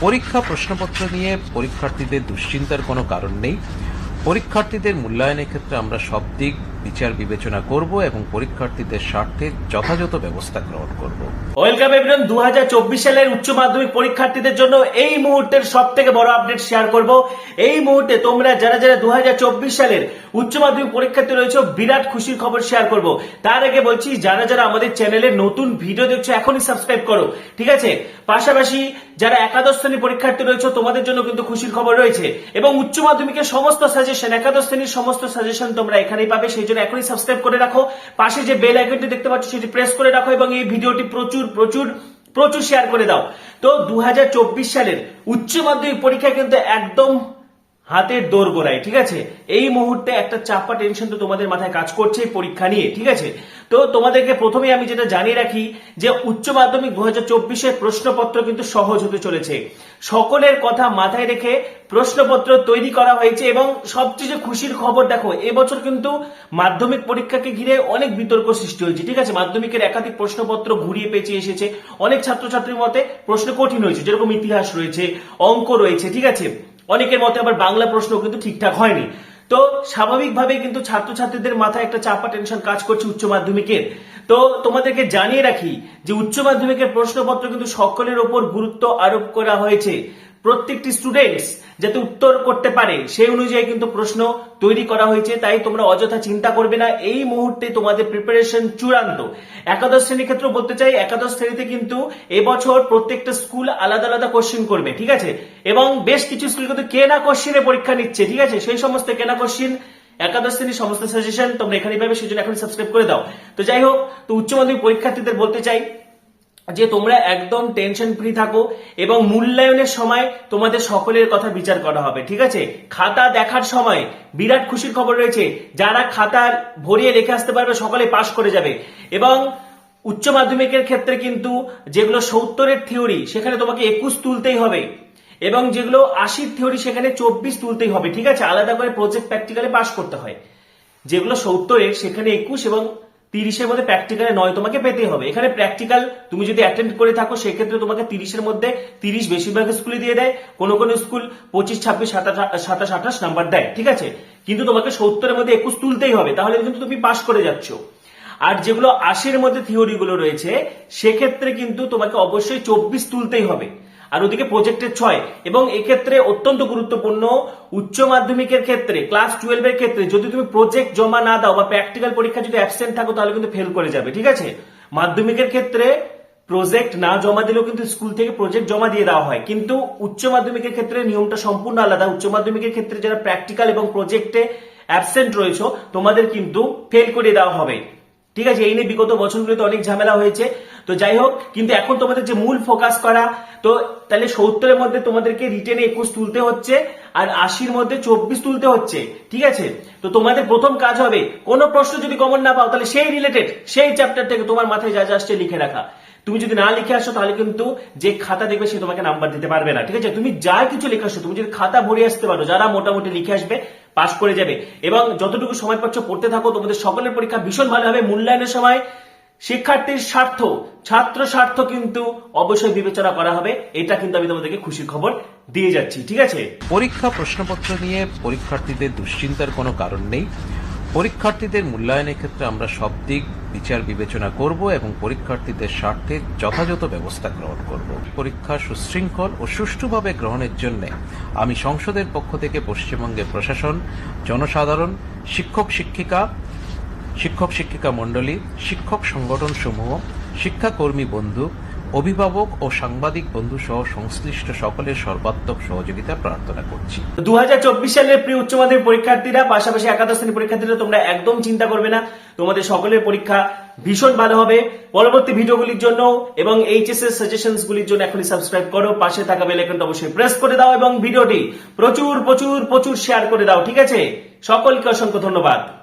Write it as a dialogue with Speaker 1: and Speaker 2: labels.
Speaker 1: পরীক্ষা প্রশ্নপত্র নিয়ে পরীক্ষার্থীদের দুশ্চিন্তার কোনো কারণ নেই। পরীক্ষার্থীদের মূল্যায়নের ক্ষেত্রে আমরা সব দিক বিচার বিবেচনা করব এবং পরীক্ষার্থীদের স্বার্থে যথাযথ ব্যবস্থা গ্রহণ করব।
Speaker 2: ওয়েলকাম এভরিওয়ান দু সালের উচ্চ মাধ্যমিক পরীক্ষার্থীদের জন্য এই মুহূর্তের সব থেকে বড় আপডেট শেয়ার করব। এই মুহূর্তে তোমরা যারা যারা দু সালের উচ্চ মাধ্যমিক পরীক্ষার্থী রয়েছে, বিরাট খুশির খবর শেয়ার করব। তার আগে বলছি, যারা যারা আমাদের চ্যানেলে নতুন ভিডিও দেখছ, এখনই সাবস্ক্রাইব করো, ঠিক আছে? পাশাপাশি যারা একাদশ শ্রেণির পরীক্ষার্থী রয়েছে, তোমাদের জন্য কিন্তু খুশির খবর রয়েছে। এবং উচ্চ মাধ্যমিকের সমস্ত সাজেশন একাদশ শ্রেণির সমস্ত সাজেশন তোমরা এখানেই পাবে, সেই জন্য এখনই সাবস্ক্রাইব করে রাখো। পাশে যে বেল আইকনটি দেখতে পাচ্ছ সেটি প্রেস করে রাখো এবং এই ভিডিওটি প্রচুর প্রচুর প্রচুর শেয়ার করে দাও। তো দু হাজার চব্বিশ সালের উচ্চ মাধ্যমিক পরীক্ষা কিন্তু একদম হাতের দৌড় গোড়ায় ঠিক আছে? এই মুহূর্তে একটা চাপা টেনশন তো তোমাদের মাথায় কাজ করছে পরীক্ষা নিয়ে, ঠিক আছে? তো তোমাদেরকে প্রথমেই আমি যেটা জানিয়ে রাখি যে উচ্চ মাধ্যমিক দু হাজার চব্বিশের প্রশ্নপত্র কিন্তু সহজ হতে চলেছে। সকলের কথা মাথায় রেখে প্রশ্নপত্র তৈরি করা হয়েছে এবং সবচেয়ে খুশির খবর দেখো, এবছর কিন্তু মাধ্যমিক পরীক্ষাকে ঘিরে অনেক বিতর্ক সৃষ্টি হয়েছে, ঠিক আছে? মাধ্যমিকের একাধিক প্রশ্নপত্র ঘুরিয়ে পেঁচিয়ে এসেছে। অনেক ছাত্রছাত্রীর মতে প্রশ্ন কঠিন হয়েছে, যেরকম ইতিহাস রয়েছে, অঙ্ক রয়েছে, ঠিক আছে? অনেকের মতে আবার বাংলা প্রশ্ন কিন্তু ঠিকঠাক হয়নি। তো স্বাভাবিকভাবে কিন্তু ছাত্রছাত্রীদের মাথায় একটা চাপা টেনশন কাজ করছে উচ্চ মাধ্যমিকের। তো তোমাদেরকে জানিয়ে রাখি যে উচ্চ মাধ্যমিকের প্রশ্নপত্র কিন্তু সকলের ওপর গুরুত্ব আরোপ করা হয়েছে। প্রত্যেকটি স্টুডেন্টস যাতে উত্তর করতে পারে, সেই অনুযায়ী কিন্তু প্রশ্ন তৈরি করা হয়েছে। তাই তোমরা অযথা চিন্তা করবে না, এই মুহূর্তে তোমাদের প্রিপারেশন চূড়ান্ত। একাদশ শ্রেণির ক্ষেত্রে বলতে চাই, একাদশ শ্রেণীতে কিন্তু এবছর প্রত্যেকটা স্কুল আলাদা আলাদা কোশ্চেন করবে, ঠিক আছে? এবং বেশ কিছু স্কুল কিন্তু কেনা কোশ্চেনে পরীক্ষা নিচ্ছে, ঠিক আছে? সেই সমস্ত কেনা কোশ্চেন একাদশ শ্রেণির সমস্ত সাজেশন তোমরা এখানে পাবে সেই জন্য এখন সাবস্ক্রাইব করে দাও। তো যাই হোক, তো উচ্চ মাধ্যমিক পরীক্ষার্থীদের বলতে চাই যে তোমরা একদম টেনশন ফ্রি থাকো এবং মূল্যায়নের সময় তোমাদের সকলের কথা বিচার করা হবে, ঠিক আছে? খাতা দেখার সময় বিরাট খুশির খবর রয়েছে, যারা খাতা ভরিয়ে লিখে আসতে পারবে সকলে পাশ করে যাবে। এবং উচ্চ মাধ্যমিকের ক্ষেত্রে কিন্তু যেগুলো সত্তরের থিওরি সেখানে তোমাকে একুশ তুলতেই হবে। এবং যেগুলো আশির থিওরি সেখানে চব্বিশ তুলতেই হবে, ঠিক আছে? আলাদা করে প্রজেক্ট প্র্যাকটিক্যালে পাশ করতে হয়। যেগুলো সত্তরের, সেখানে একুশ এবং তিরিশের মধ্যে প্র্যাকটিক্যালে নয়, তোমাকে পেতে হবে। এখানে প্র্যাকটিক্যাল তুমি যদি অ্যাটেন্ড করে থাকো, সেক্ষেত্রে তোমাকে তিরিশের মধ্যে তিরিশ বেশিরভাগ স্কুলে দিয়ে দেয়। কোনো কোনো স্কুল পঁচিশ, ছাব্বিশ, সাতাশ সাতাশ, আঠাশ নাম্বার দেয়, ঠিক আছে? কিন্তু তোমাকে সত্তরের মধ্যে একুশ তুলতেই হবে। তাহলে কিন্তু তুমি পাশ করে যাচ্ছ। আর যেগুলো আশির মধ্যে থিওরিগুলো রয়েছে, সেক্ষেত্রে কিন্তু তোমাকে অবশ্যই চব্বিশ তুলতেই হবে। আর ওদিকে প্রজেক্টের ছয়। এবং এক্ষেত্রে অত্যন্ত গুরুত্বপূর্ণ উচ্চ মাধ্যমিকের ক্ষেত্রে ক্লাস টুয়েলভের ক্ষেত্রে যদি তুমি প্রজেক্ট জমা না দাও বা প্র্যাকটিক্যাল পরীক্ষা যদি অ্যাবসেন্ট থাকো, তাহলে কিন্তু ফেল করে যাবে, ঠিক আছে? মাধ্যমিকের ক্ষেত্রে প্রজেক্ট না জমা দিলেও কিন্তু স্কুল থেকে প্রজেক্ট জমা দিয়ে দেওয়া হয়। কিন্তু উচ্চ মাধ্যমিকের ক্ষেত্রে নিয়মটা সম্পূর্ণ আলাদা। উচ্চ মাধ্যমিকের ক্ষেত্রে যারা প্র্যাকটিক্যাল এবং প্রজেক্টে অ্যাবসেন্ট রয়েছে, তোমাদের কিন্তু ফেল করে দেওয়া হবে। ঠিক আছে, এই নিয়ে বিগত বছরগুলোতে অনেক ঝামেলা হয়েছে। তো যাই হোক, কিন্তু এখন তোমাদের যে মূল ফোকাস করা, তো তাহলে সত্তরের মধ্যে তোমাদেরকে রিটেনে একুশ তুলতে হচ্ছে, আর আশির মধ্যে চব্বিশ তুলতে হচ্ছে, ঠিক আছে? তো তোমাদের প্রথম কাজ হবে, কোনো প্রশ্ন যদি কমন না পাও, তাহলে সেই রিলেটেড সেই চ্যাপ্টার থেকে তোমার মাথায় যা যা আসছে লিখে রাখা। তুমি যদি না লিখে আসো, তাহলে কিন্তু যে খাতা দেখবে সে তোমাকে নাম্বার দিতে পারবে না, ঠিক আছে? তুমি যা কিছু লিখে আসো তুমি যদি খাতা ভরে আসতে পারো, যারা মোটামুটি লিখে আসবে পাশ করে যাবে। এবং যতটুকু সময় পাচ্ছ পড়তে থাকো, তোমাদের সকলের পরীক্ষা ভীষণ ভালো হবে। মূল্যায়নের সময় শিক্ষার্থীর স্বার্থ, ছাত্র স্বার্থ কিন্তু অবশ্যই বিবেচনা করা হবে। এটা কিন্তু আমি তোমাদেরকে খুশির খবর দিয়ে যাচ্ছি। ঠিক আছে?
Speaker 1: পরীক্ষা প্রশ্নপত্র নিয়ে পরীক্ষার্থীদের দুশ্চিন্তার কোনো কারণ নেই। পরীক্ষার্থীদের মূল্যায়নের ক্ষেত্রে আমরা সব দিক বিচার বিবেচনা করব এবং পরীক্ষার্থীদের স্বার্থে যথাযথ ব্যবস্থা গ্রহণ করব। পরীক্ষা সুশৃঙ্খল ও সুষ্ঠুভাবে গ্রহণের জন্য আমি সংসদের পক্ষ থেকে পশ্চিমবঙ্গের প্রশাসন, জনসাধারণ, শিক্ষক শিক্ষিকা শিক্ষক শিক্ষিকা মণ্ডলী, শিক্ষক সংগঠন সমূহ শিক্ষাকর্মী বন্ধু অভিভাবক ও সাংবাদিক বন্ধু সহ সংশ্লিষ্ট সকলের সর্বাত্মক সহযোগিতা প্রার্থনা করছি।
Speaker 2: দু সালের প্রিয় উচ্চ মাধ্যমিক পরীক্ষার্থীরা, পাশাপাশি একাদশ শ্রেণির পরীক্ষার্থীরা তোমরা একদম চিন্তা করবে না। তোমাদের সকলের পরীক্ষা ভীষণ ভালো হবে। পরবর্তী ভিডিওগুলির জন্য এবং এইচএস এর সাজেশনস গুলির জন্য এখনই সাবস্ক্রাইব করো। পাশে থাকা বেল আইকনটা অবশ্যই প্রেস করে দাও এবং ভিডিওটি প্রচুর প্রচুর প্রচুর শেয়ার করে দাও। ঠিক আছে? সকলকে অসংখ্য ধন্যবাদ।